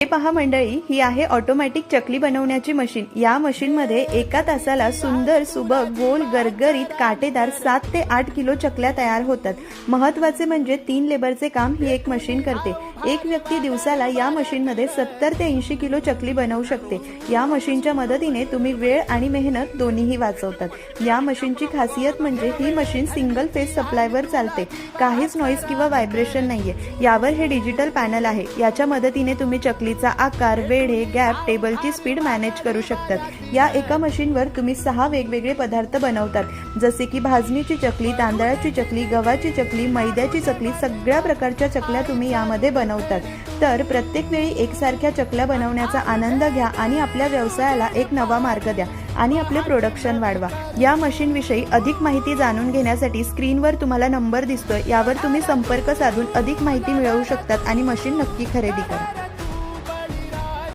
हे पहा मंडळी ही आहे ऑटोमॅटिक चकली बनवण्याची मशीन या मशीनमध्ये एका तासाला सुंदर सुबक गोल गरगरीत काटेदार सात ते आठ किलो चकल्या तयार होतात. महत्त्वाचे म्हणजे तीन लेबरचे काम ही एक मशीन करते. एक व्यक्ती दिवसाला या मशीनमध्ये सत्तर ते ऐंशी किलो चकली बनवू शकते. या मशीनच्या मदतीने तुम्ही वेळ आणि मेहनत दोन्हीही वाचवतात. या मशीनची खासियत म्हणजे ही मशीन सिंगल फेस सप्लायवर चालते. काहीच नॉईज किंवा व्हायब्रेशन नाहीये. यावर हे डिजिटल पॅनल आहे. याच्या मदतीने तुम्ही चकली चकलीचा आकार वेढे गॅप टेबलची स्पीड मॅनेज करू शकतात. या एका मशीनवर तुम्ही सहा वेगवेगळे पदार्थ बनवतात. जसे की भाजणीची चकली तांदळाची चकली गव्हाची चकली मैद्याची चकली सगळ्या प्रकारच्या चकल्या तुम्ही यामध्ये बनवतात. तर प्रत्येक वेळी एकसारख्या चकल्या बनवण्याचा आनंद घ्या आणि आपल्या व्यवसायाला एक नवा मार्ग द्या आणि आपले प्रोडक्शन वाढवा. या मशीनविषयी अधिक माहिती जाणून घेण्यासाठी स्क्रीनवर तुम्हाला नंबर दिसतोय. यावर तुम्ही संपर्क साधून अधिक माहिती मिळवू शकतात आणि मशीन नक्की खरेदी करा.